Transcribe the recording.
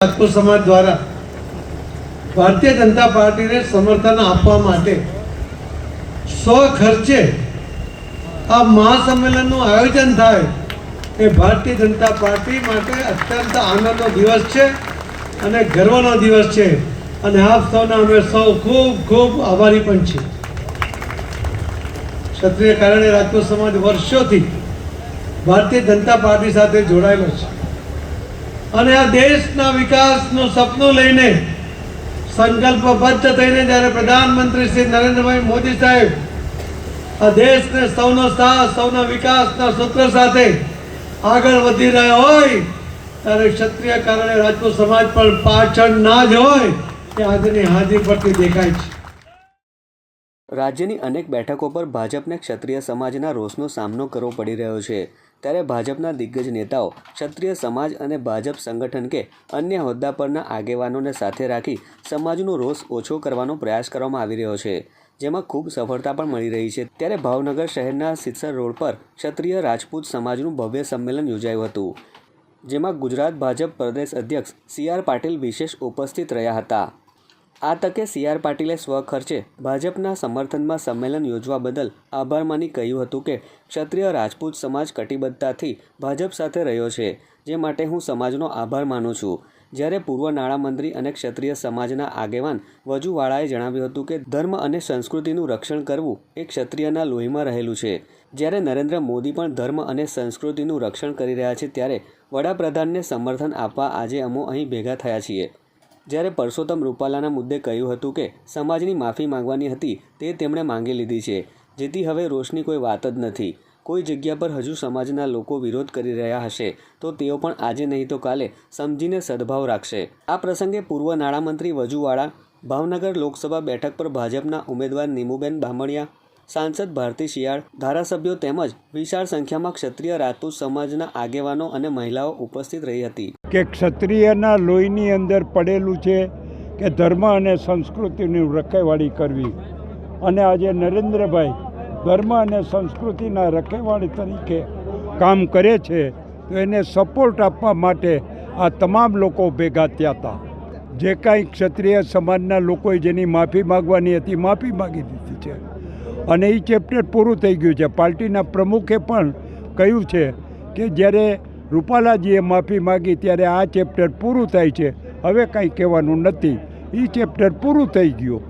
રાજપૂત સમાજ દ્વારા ભારતીય જનતા પાર્ટીને સમર્થન આપવા માટે સો ખર્ચે આ મહાસંમેલનનું આયોજન થાય એ ભારતીય જનતા પાર્ટી માટે અત્યંત આનંદનો દિવસ છે અને ગર્વનો દિવસ છે. અને આપ સૌના અમે સૌ ખૂબ ખૂબ આભારી પણ છીએ. ક્ષત્રિય કારણે રાજપૂત સમાજ વર્ષોથી ભારતીય જનતા પાર્ટી સાથે જોડાયેલો છે. અને આ દેશના વિકાસનું સપનું લઈને સંકલ્પબદ્ધ થઈને જ્યારે પ્રધાનમંત્રી શ્રી નરેન્દ્રભાઈ મોદી સાહેબ આ દેશને સૌનો સાથ, સૌના વિકાસના સૂત્ર સાથે આગળ વધી રહ્યા હોય, ત્યારે ક્ષત્રિય કારણે રાજપૂત સમાજ પણ પાછળ ના જ હોય, એ આજની હાજરી પરથી દેખાય છે. રાજ્યની અનેક બેઠકો પર ભાજપને ક્ષત્રિય સમાજના રોષનો સામનો કરવો પડી રહ્યો છે. ત્યારે ભાજપના દિગ્ગજ નેતાઓ ક્ષત્રિય સમાજ અને ભાજપ સંગઠન કે અન્ય હોદ્દા પરના આગેવાનોને સાથે રાખી સમાજનો રોષ ઓછો કરવાનો પ્રયાસ કરવામાં આવી રહ્યો છે, જેમાં ખૂબ સફળતા પણ મળી રહી છે. ત્યારે ભાવનગર શહેરના સિત્સર રોડ પર ક્ષત્રિય રાજપૂત સમાજનું ભવ્ય સંમેલન યોજાયું હતું, જેમાં ગુજરાત ભાજપ પ્રદેશ અધ્યક્ષ સી આર પાટીલ વિશેષ ઉપસ્થિત રહ્યા હતા. આ તકે સી આર પાટીલે સ્વખર્ચે ભાજપના સમર્થનમાં સંમેલન યોજવા બદલ આભાર માની કહ્યું હતું કે ક્ષત્રિય રાજપૂત સમાજ કટિબદ્ધતાથી ભાજપ સાથે રહ્યો છે, જે માટે હું સમાજનો આભાર માનું છું. જ્યારે પૂર્વ નાણામંત્રી અને ક્ષત્રિય સમાજના આગેવાન વજુવાળાએ જણાવ્યું હતું કે ધર્મ અને સંસ્કૃતિનું રક્ષણ કરવું એ ક્ષત્રિયના લોહીમાં રહેલું છે. જ્યારે નરેન્દ્ર મોદી પણ ધર્મ અને સંસ્કૃતિનું રક્ષણ કરી રહ્યા છે, ત્યારે વડાપ્રધાનને સમર્થન આપવા આજે અમો અહીં ભેગા થયા છીએ. જ્યારે પરસોત્તમ રૂપાલાના મુદ્દે કહ્યું હતું કે સમાજની માફી માંગવાની હતી તે તેમણે માંગી લીધી છે, જેથી હવે રોષની કોઈ વાત જ નથી. કોઈ જગ્યા પર હજુ સમાજના લોકો વિરોધ કરી રહ્યા હશે, તો તેઓ પણ આજે નહીં તો કાલે સમજીને સદભાવ રાખશે. આ પ્રસંગે પૂર્વ નાણામંત્રી વજુવાળા ભાવનગર લોકસભા બેઠક પર ભાજપના ઉમેદવાર નીમુબેન બામણિયા સાંસદ ભારતી શિયાળ, ધારાસભ્યો તેમજ વિશાળ સંખ્યામાં ક્ષત્રિય રાજપૂત સમાજના આગેવાનો અને મહિલાઓ ઉપસ્થિત રહી હતી. કે ક્ષત્રિયના લોહીની અંદર પડેલું છે કે ધર્મ અને સંસ્કૃતિની રખેવાળી કરવી. અને આજે નરેન્દ્રભાઈ ધર્મ અને સંસ્કૃતિના રખેવાળી તરીકે કામ કરે છે, તો એને સપોર્ટ આપવા માટે આ તમામ લોકો ભેગા થયા હતા. જે કાંઈ ક્ષત્રિય સમાજના લોકોએ જેની માફી માગવાની હતી, માફી માગી દીધી છે. અને એ ચેપ્ટર પૂરું થઈ ગયું છે. પાર્ટીના પ્રમુખે પણ કહ્યું છે કે જ્યારે રૂપાલાજીએ માફી માગી ત્યારે આ ચેપ્ટર પૂરું થાય છે. હવે કાંઈ કહેવાનું નથી. એ ચેપ્ટર પૂરું થઈ ગયું.